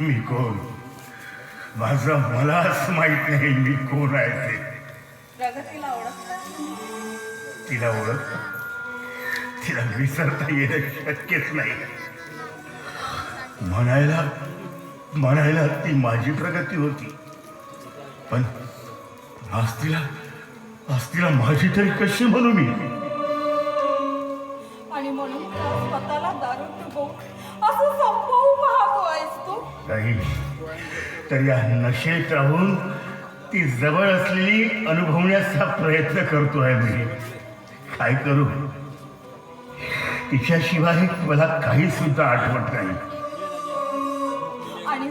मी कोण? माझं मलाच माहीत नाही मी कोण आहे ते. तिला ओळख? तिला विसरता येणं शक्यच नाही. म्हणायला म्हणायला ती माझी प्रगती होती. पण आज तिला आज तिला माझी तरी कशी म्हणू मी? आणि म्हणून स्वतःला दारू असं नाही. तर या नशेत राहून ती जवळ असलेली अनुभवण्याचा प्रयत्न करतो आहे मी काय करू? तिच्याशिवाय मला काही सुद्धा आठवत नाही. आणि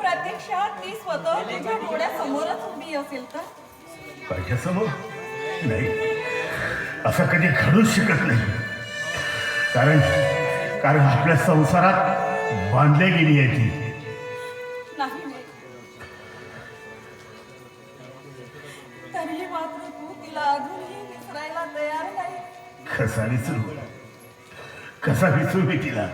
प्रत्यक्षात ती स्वतः तुझ्या डोळ्यासमोरच उभी असेल तर माझ्यासमोर? नाही. असं कधी घडूच शकत नाही. कारण कारण आपल्या संसारात बांधले गेली आहे ती. कसा विसरू? कसा विसरू मी तिला?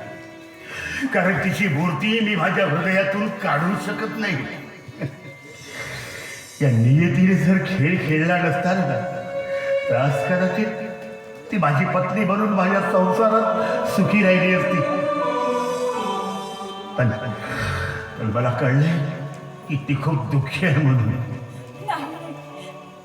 कारण तिची मूर्ती मी माझ्या हृदयातून काढू शकत नाही. या नियतीने जर खेळ खेळला नसता ना तर कदाचित ती माझी पत्नी म्हणून माझ्या संसारात सुखी राहिली असती. पण पण मला कळलंय की ती खूप दुःखी आहे म्हणून. नाही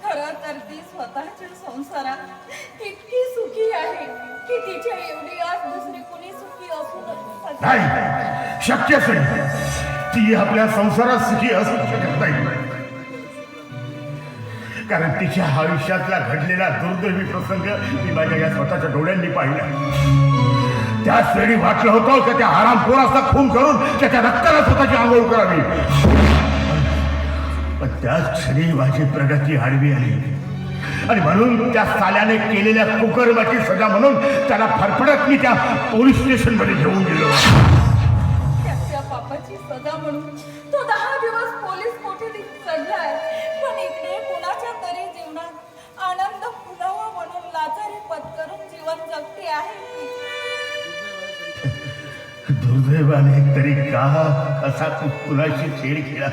खरं तर ती स्वतःच्या संसारात इतकी सुखी आहे की तिच्या एवढी आज दुसरी कुणी सुखी असू शकत नाही शक्यच नाही ती आपल्या संसारात सुखी असू शकत नाही. कारण तिच्या आयुष्यातला घडलेला दुर्दैवी प्रसंग मी माझ्या या स्वतःच्या डोळ्यांनी पाहिला. त्या श्रेणी वाटलं होतं की त्या आरामखोराचा खून करून त्याच्या रक्ताला स्वतःची आंघोळ करावी. पण त्याच क्षणी माझी प्रगती आडवी आली. आणि म्हणून त्या साल्याने केलेल्या कुकर्माची सजा म्हणून त्याला फरफडत मी त्या पोलीस स्टेशनमध्ये घेऊन गेलो. त्याच्या पापाची सजा म्हणून तो दहा दिवस पोलीस कोठडीत चढलाय. दुर्दैवाने तरी का कसा तू कुणाशी खेळ खेळा.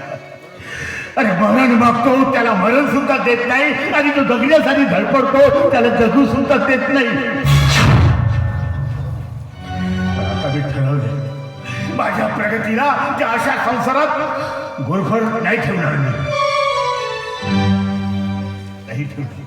अरे मरण मागतो त्याला मरण सुद्धा देत नाही आणि तो जगण्यासाठी धडपडतो त्याला जगू सुद्धा देत नाही. आता मी माझ्या प्रगतीला त्या अशा संसारात गोरफड नाही ठेवणार मी. नाही ठेवणार.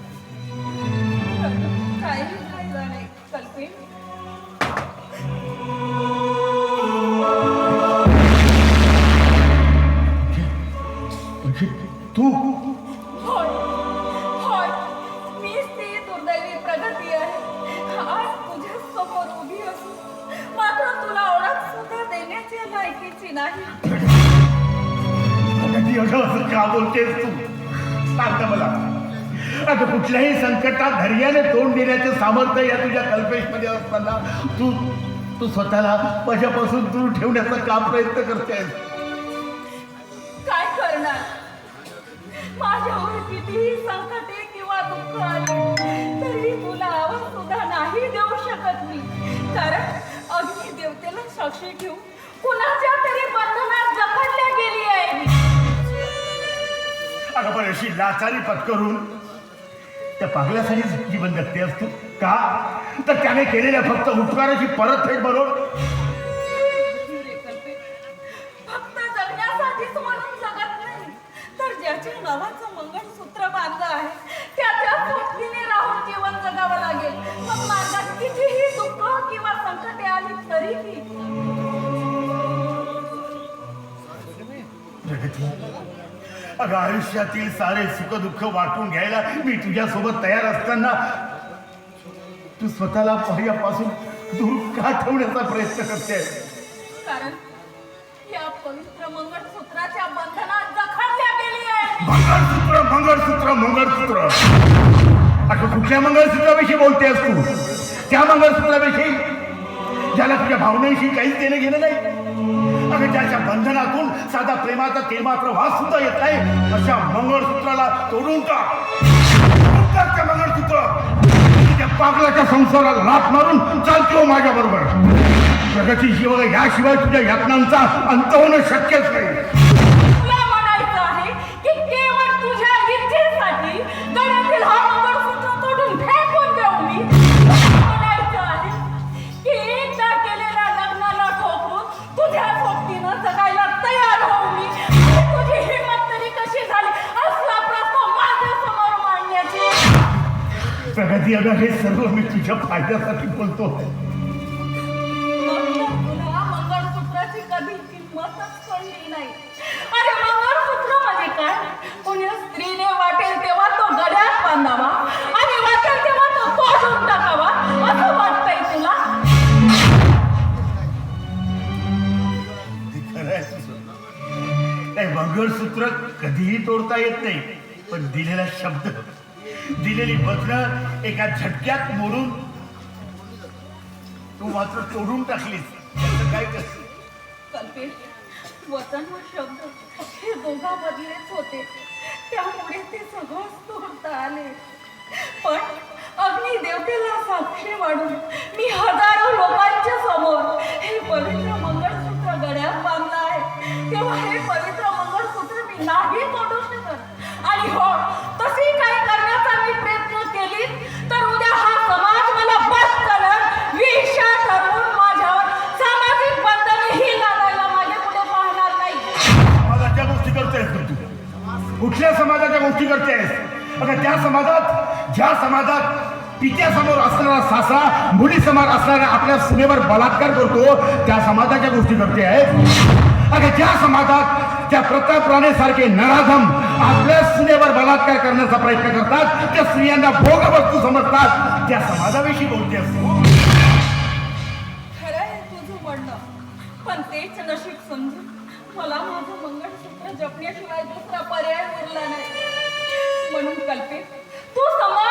देण्याच्या लायकीची नाही असं का बोलतेस तू? सांग ना मला. अगं कुठल्याही संकटात धैर्याने तोंड देण्याचं सामर्थ्य या तुझ्या कल्पेशमध्ये असताना तू तू स्वतःला माझ्यापासून दूर ठेवण्याचा का प्रयत्न करतेस? काय करणार? माझ्यावर कितीही संकटे किंवा दुःख आले तरी तुला आवाज सुद्धा नाही देऊ शकत मी. कारण अग्नी देवतेला साक्षी ठेवून अशी लाचारी पत्करून त्या पागल्यासाठीच जीवन जगते असतो. का? तर त्याने केलेल्या फक्त उपकाराची परतफेड बरोबर फक्त जगण्यासाठीच म्हणून जगत नाही. तर ज्याच्या नावाचं मंगळसूत्र बांधलं आहे त्या सोबतीने राहून जीवन जगावं लागेल. मग मार्गात कितीही दुःख किंवा संकटे आली तरीही अगं आयुष्यातील सारे सुख दुःख वाटून घ्यायला मी तुझ्यासोबत तयार असताना तू स्वतःला माझ्यापासून दूर का ठेवण्याचा प्रयत्न करते कारण या पवित्र मंगळसूत्राच्या बंधनात जखडल्या गेली आहे मंगळसूत्र मंगळसूत्र मंगळसूत्र. अगं कुठल्या मंगळसूत्राविषयी बोलतेस तू? त्या मंगळसूत्राविषयी ज्याला तुझ्या भावनेशी काहीच देणं घेणं नाही. अगं बंधनातून साधा प्रेमाचा ते मात्र वास सुद्धा येत नाही. अशा मंगळसूत्राला तोडून टाक त्या मंगळसूत्र. त्या पागलाच्या संसाराला लाप मारून चालतो माझ्या बरोबर. प्रगतीशिवाय याशिवाय तुझ्या यातनांचा अंत होणं शक्यच नाही. अगं हे सर्व मी तुझ्या फायद्यासाठी बोलतो. तुला मंगळसूत्राची कधी किंमतच कळली नाही. अरे मंगळसूत्र म्हणजे काय? कोणी स्त्रीने वाटेल तेव्हा तो गड्यात बांधावा आणि वाटेल तेव्हा तो तोडून टाकावा. असं वाटतंय तुला? ते खरं आहे तुझं. मंगळसूत्र कधीही तोडता येत नाही पण दिलेला शब्द दिलेली वचनं एका झटक्यात मोडून तू मात्र तोडून टाकलीस. त्याचं काय कसं? कल्पेश वचन व शब्द हे दोघा बदलेच होते. त्यामुळे ते सगळं तोडता आले. पण अग्निदेवतेला साक्षी वाढून आता त्या समाजात ज्या समाजात तिच्यासमोर असणारा सासरा समाज असणाऱ्या आपल्या सुनेवर बलात्कार करतो त्या समाजाच्या गोष्टी करते आहेत. अगं ज्या समाजात त्या प्रताप राणेसारखे नराधम आपल्या सुनेवर बलात्कार करण्याचा प्रयत्न करतात त्या स्त्रियांना भोग वस्तू समजतात त्या समाजाविषयी बोलते असतो. खरं आहे तुझं म्हणणं पण तेच नशीब समजून मला माझं मंगळसूत्र जपण्याशिवाय दुसरा पर्याय उरला नाही. म्हणून कल्पे. तू समाज